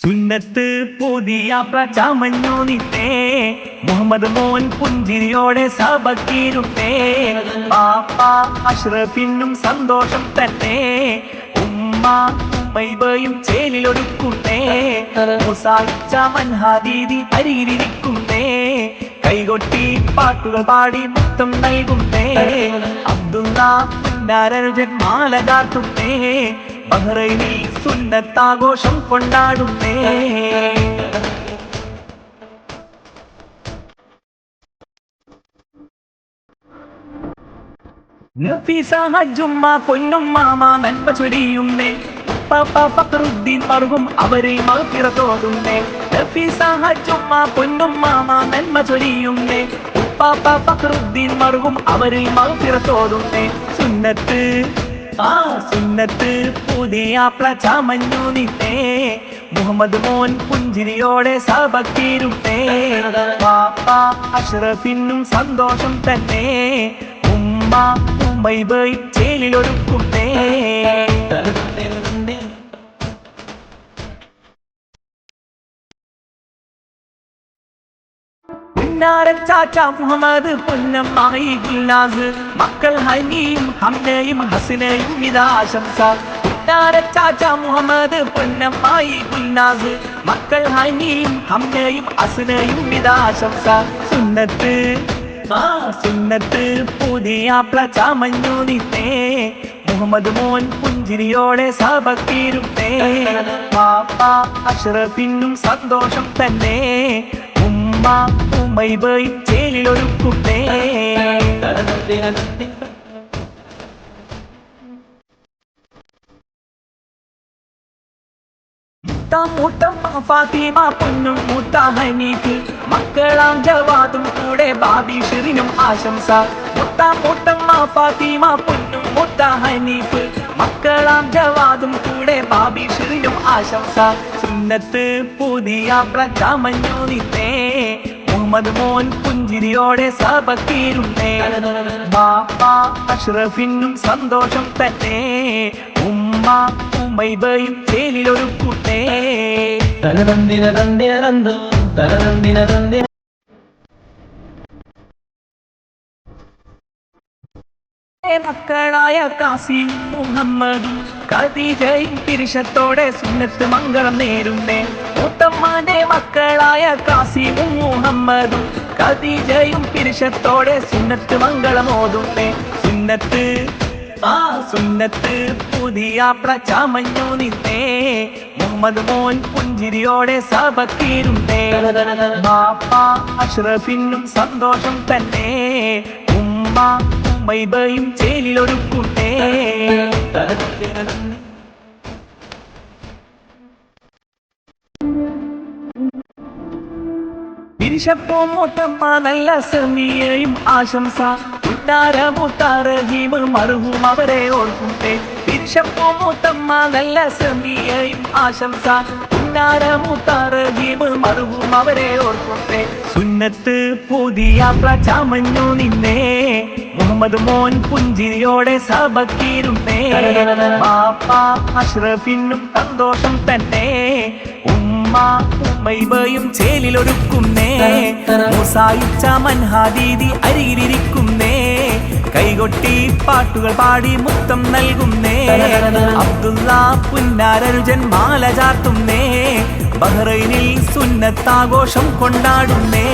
സുന്നത്ത് പുതിയ പ്രചാമഞ്ഞു നിത്തേ മുഹമ്മദ് മോൻ പുഞ്ചിരിയോടെ സഭക്കിരുത്തേ പാപ്പ അഷ്റഫിനും സന്തോഷം തന്നെ. ഉമ്മ ഉമ്മയും ചേലിലൊടുക്കുന്നേ മുസായിച്ച മൻഹാദീതി അരികിലിരിക്കുന്നേ കൈകൊട്ടി പാട്ടുകൾ പാടി മുത്തം നൽകുന്നേ അബ്ദുള്ള പുന്നാരനുജൻ മാല കാട്ടുന്നേ ബഹ്റൈനിൽ സുന്നത്താഘോഷം കൊണ്ടാടുന്നേ. നഫീസ ഹജ്ജുമ്മ പൊന്നുമ്മാമ നന്മ ചൊരിയുന്നേ. ഫക്രുദ്ദീൻ മറുകും അവരെ മഹത്തിറത്തോടുന്നേ നഫീസ പൊന്നുമ്മ നന്മ ചൊരിയുന്നേ. ഉപ്പാപ്പ ഫക്രുദ്ദീൻ മറുകും അവരെ മഹത്തിറത്തോടുന്നേ സുന്നത്ത് ആ സുന്നത്ത് പുതിയ ചമഞ്ഞു നിന്നേ. മുഹമ്മദ് മോൻ പുഞ്ചിരിയോടെ സബക്കീരുട്ടേ പാപ്പ അഷ്റഫിനും സന്തോഷം തന്നെ. ഉമ്മ ഉമ്മൈബൈ ചേലിലൊടുക്കുന്നേ പുന്നാരൻ ചാച്ച മുഹമ്മദ് പൊന്നമ്മായി ഗുൽനാസ് മക്കൾ ഹനിയും ഹംനയും ഹസനയും ഇതാശംസ പുന്നാരൻ ചാച്ച മുഹമ്മദ് പൊന്നമ്മായി ഗുൽനാസ് മക്കൾ ഹനിയും ഹംനയും ഹസനയും ഇതാശംസ സുന്നത്ത് ആ സുന്നത്ത് പുതിയ ചമഞ്ഞു നിന്നേ മുഹമ്മദ് മോൻ പുഞ്ചിരിയോടെ സബക്കീരുട്ടേ പാപ്പ അഷ്റഫിനും സന്തോഷം തന്നെ ഉമ്മ ഉമ്മൈബയും ചേലിലൊരുക്കുന്നേ മൂട്ടം ഫാത്തിമ പൊന്നും മൂത്ത ഹനീഫ് മക്കളാം ജവാദും കൂടെ ബാബി ഷിറിനും ആശംസ. ഫാത്തിമ മൂത്ത കൂടെ ബാബി പുതിയ പ്രജാമഞ്ഞോ നിന്നേ. മുഹമ്മദ് മോൻ പുഞ്ചിരിയോടെ സഭക്കീരുന്നേ. ബാപ്പ അഷ്റഫിനും സന്തോഷം തന്നെ. ഉമ്മ ഉമ്മൈബയും ചേലിലൊരു കുട്ടേ തന്തിന തന്തു തനതന്തിന തന്തിന മക്കളായ കാസിം മുഹമ്മദും കതിജയും തിരിശത്തോടെ സുന്നത്ത് മംഗളം നേരുന്നേ. മൂത്തമ്മാന്റെ മക്കളായ കാസിമും മുഹമ്മദും ഖദീജയും പിരിശത്തോടെ സുന്നത്ത് മംഗളം സുന്നത്ത് ആ സുന്നത്ത് പുതിയ പ്രചാമഞ്ഞു നിന്നേ. മുഹമ്മദ് മോൻ പുഞ്ചിരിയോടെ സബക്കീരുന്നേ ബാപ്പ അഷ്റഫിനും സന്തോഷം തന്നെ. ഉമ്മ ഉമ്മൈബയും ചേലിലൊരുക്കുന്നേ തിരിച്ചപ്പോ മൂത്തമ്മ നല്ല സെമിയയും ആശംസ. ഉത്താര മുത്താര ജീമ മറുകും അവരെ ഓർക്കുമ്പേ തിരിച്ചപ്പോ മൂത്തമ്മ നല്ല സെമിയയും ആശംസ. ഉന്നാര മുത്താര ജീമ മറുകും അവരെ ഓർക്കുമ്പേ സുന്നത്ത് പുതിയ പ്രചാമഞ്ഞു നിന്നേ. മുഹമ്മദ് മോൻ പുഞ്ചിരിയോടെ സബക്കീരുന്നേ പാപ്പ അഷ്റഫിനും സന്തോഷം തന്നെ. ഉമ്മ ഉമ്മൈബയും ചേലിലൊരുക്കുന്നേ മുസായിച്ച മൻഹാദീദി അരികിലിരിക്കുന്നേ. കൈകൊട്ടി പാട്ടുകൾ പാടി മുത്തം നൽകുന്നേ. അബ്ദുള്ള പുന്നാരരുജൻ മാല ചാർത്തുന്നേ. ബഹ്റൈനിൽ സുന്നത്താഘോഷം കൊണ്ടാടുന്നേ.